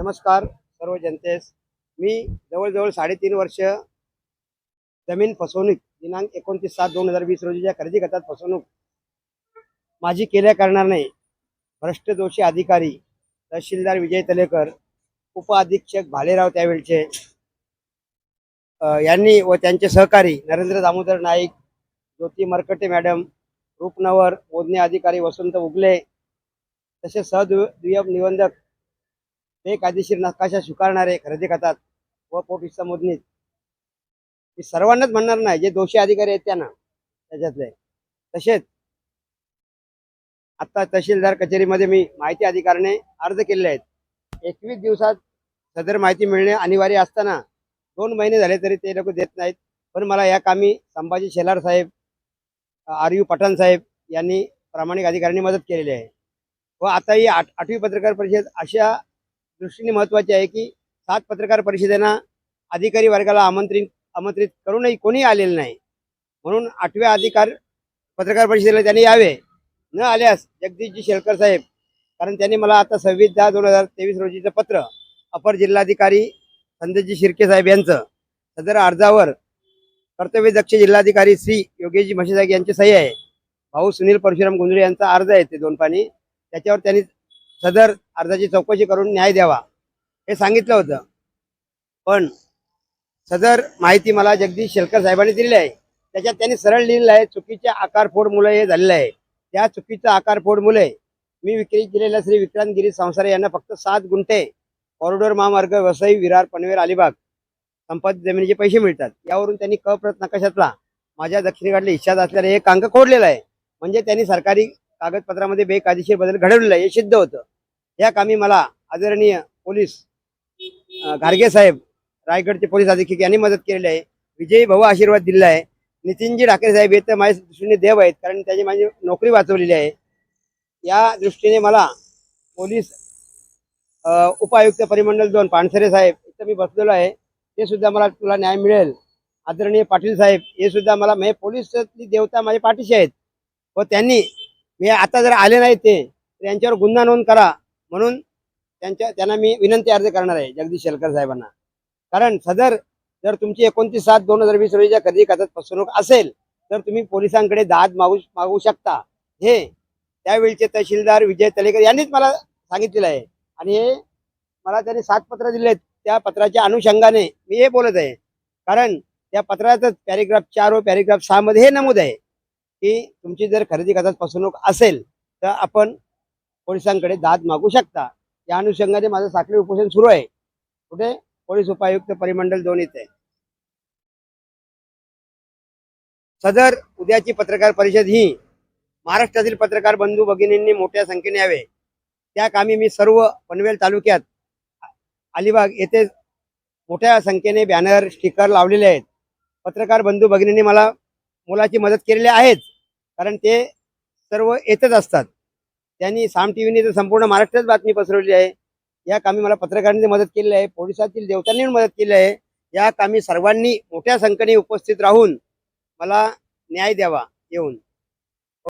नमस्कार सर्व जनतेस. मी जवळजवळ साडेतीन वर्ष जमीन फसवणूक दिनांक एकोणतीस सात दोन हजार वीस रोजीच्या खरेदी गटात फसवणूक माझी केल्या कारणाने भ्रष्ट दोषी अधिकारी तहसीलदार विजय तलेकर उपअधीक्षक भालेराव त्यावेळचे यांनी व त्यांचे सहकारी नरेंद्र दामोदर नाईक ज्योती मरकटे मॅडम रूपनवर मोजणी अधिकारी वसंत उगले तसेच सहदुय्यम निबंधक बेकायदेशीर नकाशा स्वीकारणारे खरेदी करतात व पोट मोजणीत मी सर्वांनाच म्हणणार नाही जे दोषी अधिकारी आहेत त्यांना त्याच्यातले. तसेच आता तहसीलदार कचेरीमध्ये मी माहिती अधिकाऱ्याने अर्ज केलेले आहेत. एकवीस दिवसात सदर माहिती मिळणे अनिवार्य असताना दोन महिने झाले तरी ते लोक देत नाहीत. पण मला या कामी संभाजी शेलार साहेब आर यू पठाण साहेब यांनी प्रामाणिक अधिकाऱ्यांनी मदत केलेली आहे. व आता ही आठ आठवी पत्रकार परिषद अशा दृष्टीने महत्वाची आहे की सात पत्रकार परिषदेना अधिकारी वर्गाला आमंत्रित आमंत्रित करूनही कोणी आलेलं नाही. म्हणून आठव्या अधिकार पत्रकार परिषदेला त्यांनी यावे. न आल्यास जगदीशजी शेलकर साहेब कारण त्यांनी मला आता सव्वीस दहा दोन हजार तेवीस रोजीचं पत्र अपर जिल्हाधिकारी संदेशजी शिर्के साहेब यांचं सदर अर्जावर कर्तव्यदक्ष जिल्हाधिकारी श्री योगेशजी म्हशीसाहेब यांची सही आहे. भाऊ सुनील परशुराम गुंजळे यांचा अर्ज आहे ते दोन पाणी. त्याच्यावर त्यांनी सदर अर्जाची चौकशी करून न्याय द्यावा हे सांगितलं होतं. पण सदर माहिती मला जगदीश शेलकर साहेबांनी दिलेली आहे. त्याच्यात त्यांनी सरळ लिहिलेलं आहे चुकीच्या आकारफोडमुळे हे झालेलं आहे. त्या चुकीचं आकारफोड मुले मी विक्री केलेल्या श्री विक्रांत गिरी संसारे यांना फक्त सात गुंठे कॉरिडॉर महामार्ग वसई विरार पनवेल अलिबाग संपादित जमिनीचे पैसे मिळतात. यावरून त्यांनी कप्रत नकाशातला माझ्या दक्षिणेकडले इच्छात असलेला एक अंक खोडलेला आहे. म्हणजे त्यांनी सरकारी कागदपत्रामध्ये बेकायदेशीर बदल घडवलेला आहे हे सिद्ध होतं. या कामी मला आदरणीय पोलीस घारगे साहेब रायगडचे पोलीस अधीक्षक यांनी मदत केलेली आहे. विजयी भाऊ आशीर्वाद दिलेला आहे. नितीनजी ठाकरे साहेब हे तर माझ्या दृष्टीने देव आहेत कारण त्याची माझी नोकरी वाचवलेली आहे. या दृष्टीने मला पोलीस उपायुक्त परिमंडल दोन पानसरे साहेब इथं मी बसलेलो आहे. ते सुद्धा मला तुला न्याय मिळेल. आदरणीय पाटील साहेब हे सुद्धा मला म्हणजे पोलीसची देवता माझ्या पाठीशी आहेत. व त्यांनी मी आता जर आले नाही ते तर यांच्यावर गुन्हा नोंद करा. म्हणून त्यांच्या त्यांना मी विनंती अर्ज करणार आहे जगदीश शेलकर साहेबांना. कारण सदर जर तुमची एकोणतीस सात दोन हजार वीस रोजीच्या खरेदी खात्यात फसवणूक असेल तर तुम्ही पोलिसांकडे दाद मागू मागू शकता. हे त्यावेळचे तहसीलदार विजय तलेकर यांनीच मला सांगितलेलं आहे. आणि हे मला त्यांनी सात पत्र दिले त्या पत्राच्या अनुषंगाने मी हे बोलत आहे. कारण त्या पत्रातच पॅरेग्राफ चार व पॅरेग्राफ सहा मध्ये हे नमूद आहे की तुमची जर खरेदी खात्यात फसवणूक असेल तर आपण पोलिसांकडे दाद मागू शकता. या अनुषंगाने माझं साखळी उपोषण सुरू आहे. कुठे? पोलीस उपायुक्त परिमंडळ दोन इथे. सदर उद्याची पत्रकार परिषद ही महाराष्ट्रातील पत्रकार बंधू भगिनींनी मोठ्या संख्येने यावे. त्या कामी मी सर्व पनवेल तालुक्यात अलिबाग येथे मोठ्या संख्येने बॅनर स्टिकर लावलेले आहेत. पत्रकार बंधू भगिनींनी मला मुलाची मदत केलेली आहेच. कारण ते सर्व येतच असतात. त्यांनी साम टी व्हीने तर संपूर्ण महाराष्ट्रात बातमी पसरवली आहे. या कामी मला पत्रकारांनी मदत केली आहे पोलिसातील देवतांनी मदत केली आहे. या कामी सर्वांनी मोठ्या संख्येने उपस्थित राहून मला न्याय द्यावा येऊन.